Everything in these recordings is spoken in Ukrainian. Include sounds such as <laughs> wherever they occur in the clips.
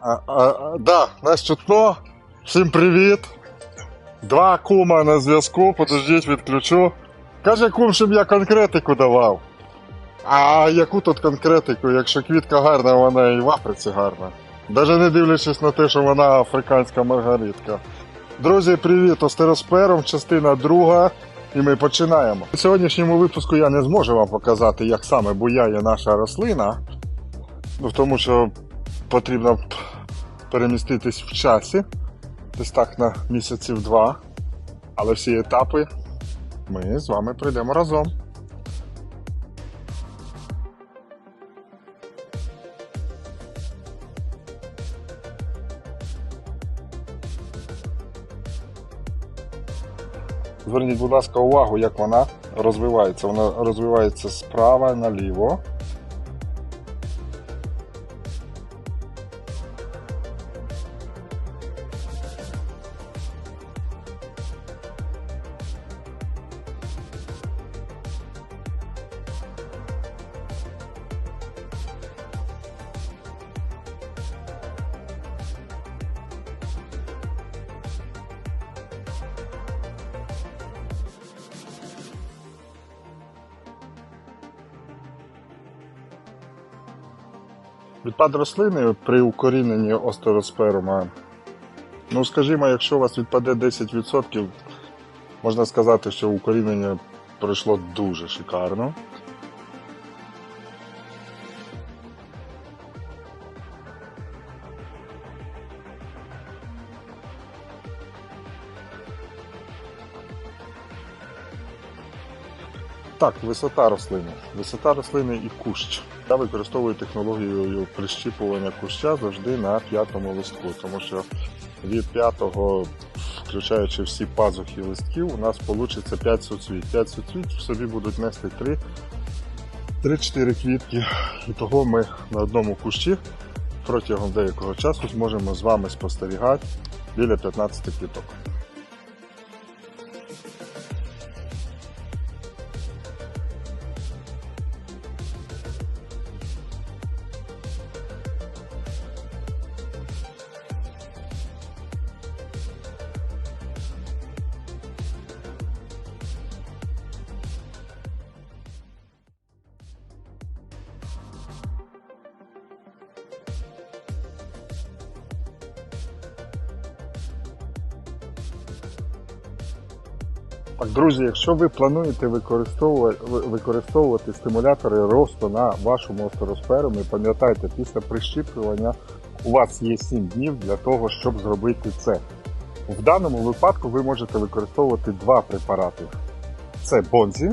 А, а, да, нас чутно. Всім привіт. Два кума на зв'язку, подождіть, відключу. Каже кум, щоб я конкретику давав. А яку тут конкретику, якщо квітка гарна, вона і в Африці гарна. Даже не дивлячись на те, що вона африканська маргаритка. Друзі, привіт! Остероспером, частина друга. І ми починаємо. У сьогоднішньому випуску я не зможу вам показати, як саме буяє наша рослина, ну, тому що потрібно переміститись в часі, десь так на місяців два. Але всі етапи ми з вами пройдемо разом. Зверніть, будь ласка, увагу, як вона розвивається. Вона розвивається справа наліво. Відпад рослини при укоріненні остеросперума. Ну, скажімо, якщо у вас відпаде 10%, можна сказати, що укорінення пройшло дуже шикарно. Так, висота рослини. Висота рослини і кущ. Я використовую технологію прищіпування куща завжди на п'ятому листку, тому що від п'ятого, включаючи всі пазухи листків, у нас вийде 5 суцвіт. 5 суцвіт в собі будуть нести 3 3-4 квітки. І того ми на одному кущі протягом деякого часу зможемо з вами спостерігати біля 15 квіток. Так, друзі, якщо ви плануєте використовувати, використовувати стимулятори росту на вашому остеросперумі, пам'ятайте, після прищіплювання у вас є 7 днів для того, щоб зробити це. В даному випадку ви можете використовувати два препарати: це бонзі.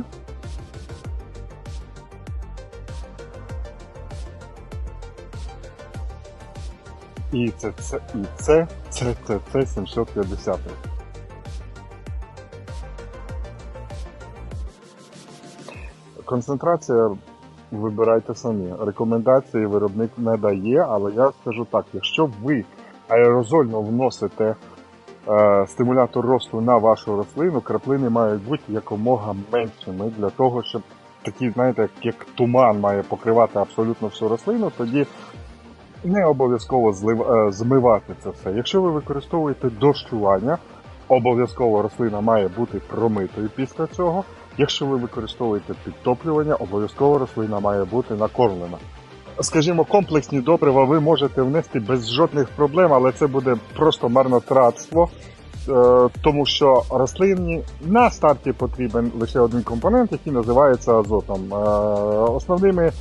І це, це, і це, це, це, це 750. Концентрація вибирайте самі. Рекомендації виробник не дає, але я скажу так: якщо ви аерозольно вносите е, стимулятор росту на вашу рослину, краплини мають бути якомога меншими для того, щоб такий, знаєте, як, як туман має покривати абсолютно всю рослину, тоді не обов'язково е, змивати це все. Якщо ви використовуєте дощування, обов'язково рослина має бути промитою після цього. Якщо ви використовуєте підтоплювання, обов'язково рослина має бути накормлена. Скажімо, комплексні добрива ви можете внести без жодних проблем, але це буде просто марнотратство, е, тому що рослині на старті потрібен лише один компонент, який називається азотом. Е, Основними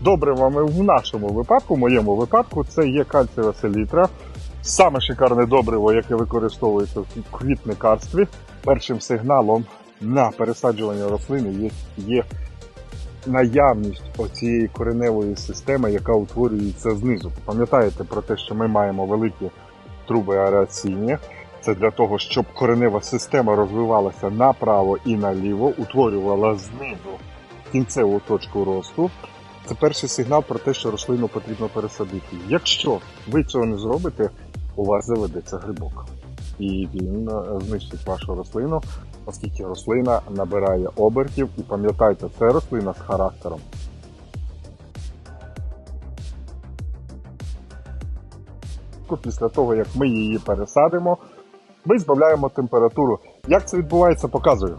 добривами в нашому випадку, в моєму випадку, це є кальцієва селітра. Саме шикарне добриво, яке використовується в квітникарстві. Першим сигналом на пересаджування рослини є, є наявність оцієї кореневої системи, яка утворюється знизу. Пам'ятаєте про те, що ми маємо великі труби аераційні. Це для того, щоб коренева система розвивалася направо і наліво, утворювала знизу кінцеву точку росту. Це перший сигнал про те, що рослину потрібно пересадити. Якщо ви цього не зробите, у вас заведеться грибок. І він е, знищить вашу рослину, оскільки рослина набирає обертів. І пам'ятайте, це рослина з характером. Після того, як ми її пересадимо, ми збавляємо температуру. Як це відбувається, показую.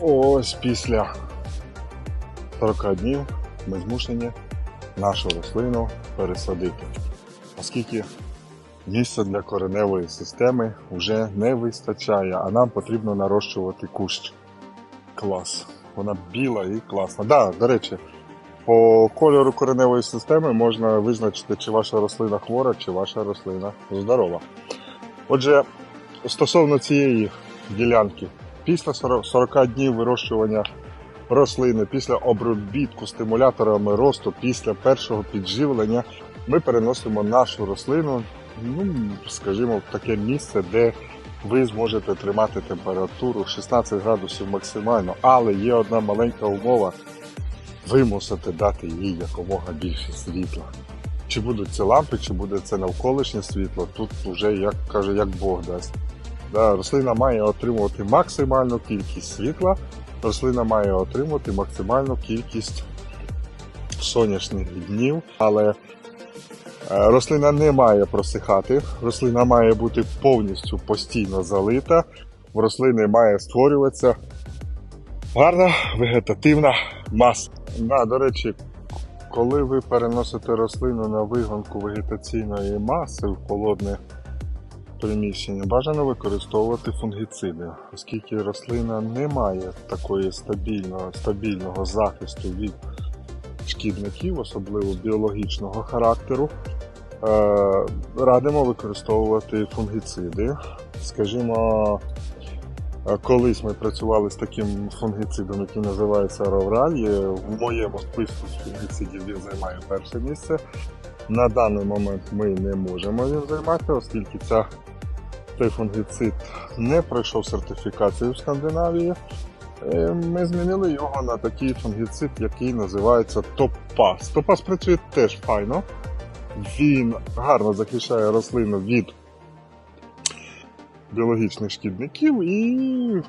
Ось після 40 днів ми змушені нашу рослину пересадити, оскільки місця для кореневої системи вже не вистачає, а нам потрібно нарощувати кущ. Клас. Вона біла і класна. Да, до речі, по кольору кореневої системи можна визначити, чи ваша рослина хвора, чи ваша рослина здорова. Отже, стосовно цієї ділянки, після 40 40 днів вирощування рослини, після обробітку стимуляторами росту, після першого підживлення, ми переносимо нашу рослину, ну, скажімо, в таке місце, де ви зможете тримати температуру 16 градусів максимально, але є одна маленька умова. Ви мусите дати їй якомога більше світла. Чи будуть це лампи, чи буде це навколишнє світло, тут вже як каже, як Бог дасть. Да, рослина має отримувати максимальну кількість світла, рослина має отримувати максимальну кількість сонячних днів, але е, рослина не має просихати, рослина має бути повністю постійно залита, в рослини має створюватися гарна вегетативна маса. Да, до речі, коли ви переносите рослину на вигонку вегетаційної маси в холодне приміщення, бажано використовувати фунгіциди, оскільки рослина не має такої стабільного, стабільного захисту від шкідників, особливо біологічного характеру. Е, радимо використовувати фунгіциди. Скажімо, е, колись ми працювали з таким фунгіцидом, який називається Ровраль. В моєму списку фунгіцидів він займає перше місце. На даний момент ми не можемо їм займати, оскільки ця, цей фунгіцид не пройшов сертифікацію в Скандинавії. Е, Ми змінили його на такий фунгіцид, який називається Топас. Топас працює теж файно. Він гарно захищає рослину від біологічних шкідників і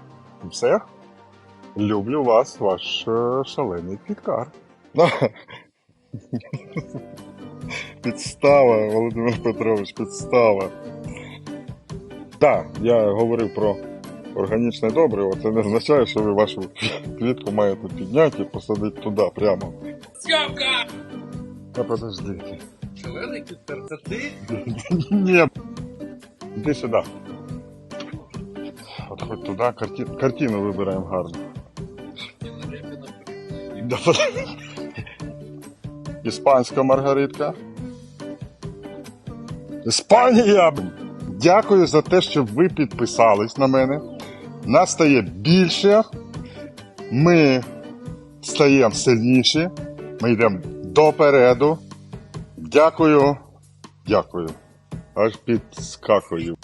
все. Люблю вас, ваш е, шалений підкар. <laughs> Підстава, Володимир Петрович, підстава. Так, я говорив про органічне добриво. Це не означає, що ви вашу квітку маєте підняти і посадити туди прямо. Зйомка! Та подожди. Шалений Кітер, це ти? Ні. Іди сюди. От хоч туди карті... картину вибираємо гарно. <laughs> Іспанська маргаритка. Іспанія! Дякую за те, що ви підписались на мене. Нас стає більше. Ми стаємо сильніші. Ми йдемо допереду. Дякую. Дякую. Аж підскакую.